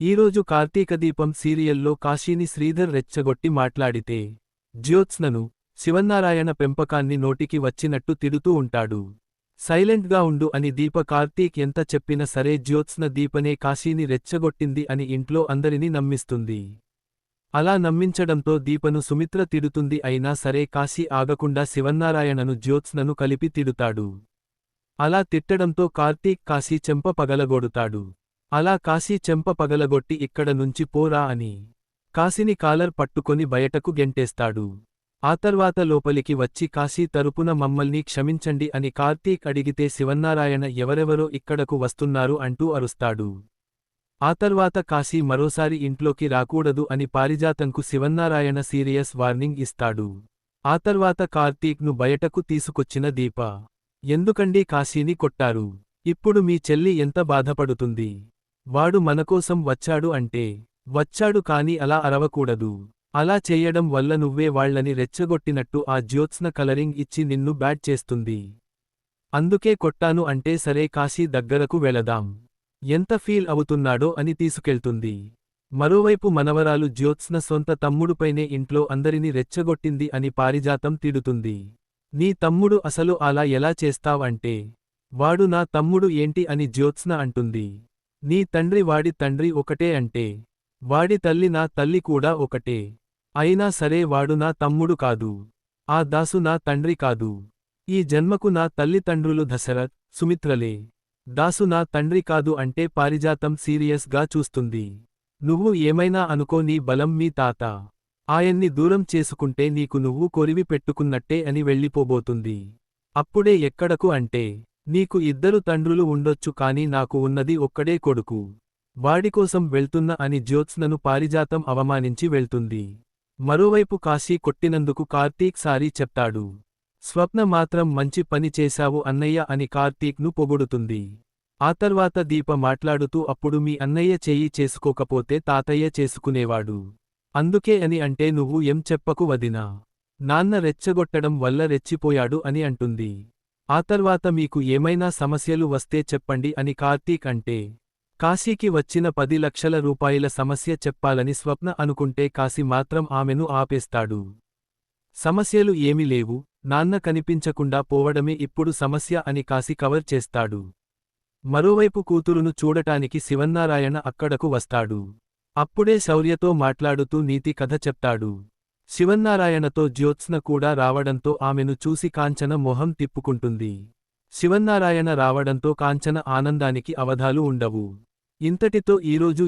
ఈరోజు కార్తీకదీపం సీరియల్లో కాశీని శ్రీధర్ రెచ్చగొట్టి మాట్లాడితే జ్యోత్స్నను శివన్నారాయణ పెంపకాన్ని నోటికి వచ్చినట్టు తిడుతూ ఉంటాడు. సైలెంట్గా ఉండు అని దీప కార్తీక్ ఎంత చెప్పినా సరే జ్యోత్స్న దీపనే కాశీని రెచ్చగొట్టింది అని ఇంట్లో అందరినీ నమ్మిస్తుంది. అలా నమ్మించడంతో దీపను సుమిత్ర తిడుతుంది అయినా సరే కాశీ ఆగకుండా శివన్నారాయణను జ్యోత్స్నను కలిపి తిడుతాడు. అలా తిట్టడంతో కార్తీక్ కాశీ చెంప పగలగొడుతాడు. అలా కాశీ చెంప పగలగొట్టి ఇక్కడ నుంచి పోరా అని. కాశీని కాలర్ పట్టుకొని బయటకు గెంటేస్తాడు. ఆ తర్వాత లోపలికి వచ్చి కాశీ తరపున మమ్మల్ని క్షమించండి అని కార్తీక్ అడిగితే శివన్నారాయణ ఎవరెవరో ఇక్కడకు వస్తున్నారు అంటూ అరుస్తాడు. ఆ తర్వాత కాశీ మరోసారి ఇంట్లోకి రాకూడదు అని పారిజాతంకు శివన్నారాయణ సీరియస్ వార్నింగ్ ఇస్తాడు. ఆ తర్వాత కార్తీక్ను బయటకు తీసుకొచ్చిన దీప. ఎందుకండి కాశీని కొట్టారు? ఇప్పుడు మీ చెల్లి ఎంత బాధపడుతుంది? వాడు మనకోసం వచ్చాడు అంటే వచ్చాడు కాని అలా అరవకూడదు. అలా చేయడం వల్ల నువ్వే వాళ్ళని రెచ్చగొట్టినట్టు ఆ జ్యోత్స్న కలరింగ్ ఇచ్చి నిన్ను బ్యాట్ చేస్తుంది. అందుకే కొట్టాను అంటే సరే కాశీ దగ్గరకు వెళదాం. ఎంత ఫీల్ అవుతున్నాడో అని తీసుకెళ్తుంది. మరోవైపు మనవరాలు జ్యోత్స్న సొంత తమ్ముడుపైనే ఇంట్లో అందరిని రెచ్చగొట్టింది అని పారిజాతం తిడుతుంది. నీ తమ్ముడు అసలు అలా ఎలా చేస్తావంటే వాడు నా తమ్ముడు ఏంటి అని జ్యోత్స్న అంటుంది. నీ తండ్రి వాడి తండ్రి ఒకటే అంటే వాడి తల్లి నా తల్లి కూడా ఒకటే. అయినా సరే వాడు నా తమ్ముడు కాదు ఆ దాసు నా తండ్రి కాదు. ఈ జన్మకు నా తల్లిదండ్రులు దశరథ్ సుమిత్రలే. దాసు నా తండ్రి కాదు అంటే పారిజాతం సీరియస్గా చూస్తుంది. నువ్వు ఏమైనా అనుకో నీ బలం మీ తాత. ఆయన్ని దూరం చేసుకుంటే నీకు నువ్వు కొరివి పెట్టుకున్నట్టే అని వెళ్ళిపోబోతుంది. అప్పుడే ఎక్కడకు అంటే నీకు ఇద్దరు తండ్రులు ఉండొచ్చు కాని నాకు ఉన్నది ఒక్కడే కొడుకు. వాడికోసం వెళ్తున్న అని జ్యోత్స్నను పారిజాతం అవమానించి వెళ్తుంది. మరోవైపు కాశీ కొట్టినందుకు కార్తీక్ సారీ చెప్తాడు. స్వప్న మాత్రం మంచి పని చేశావు అన్నయ్య అని కార్తీక్ను పొగుడుతుంది. ఆ తర్వాత దీప మాట్లాడుతూ అప్పుడు మీ అన్నయ్య చేయి చేసుకోకపోతే తాతయ్య చేసుకునేవాడు. అందుకే అని అంటే నువ్వు ఎం చెప్పకు వదినా. నాన్న రెచ్చగొట్టడం వల్ల రెచ్చిపోయాడు అని అంటుంది. ఆ తర్వాత మీకు ఏమైనా సమస్యలు వస్తే చెప్పండి అని కార్తీక్ అంటే కాశీకి వచ్చిన పది లక్షల రూపాయల సమస్య చెప్పాలని స్వప్న అనుకుంటే కాశీ మాత్రం ఆమెను ఆపేస్తాడు. సమస్యలు ఏమీ లేవు నాన్న కనిపించకుండా పోవడమే ఇప్పుడు సమస్య అని కాశీ కవర్ చేస్తాడు. మరోవైపు కూతురును చూడటానికి శివన్నారాయణ అక్కడకు వస్తాడు. అప్పుడే శౌర్యతో మాట్లాడుతూ నీతి కథ చెప్తాడు. శివన్నారాయణతో జ్యోత్స్న కూడా రావడంతో ఆమెను చూసి కాంచన మొహం తిప్పుకుంటుంది. శివన్నారాయణ రావడంతో కాంచన ఆనందానికి అవధాలు ఉండవు. ఇంతటితో ఈరోజు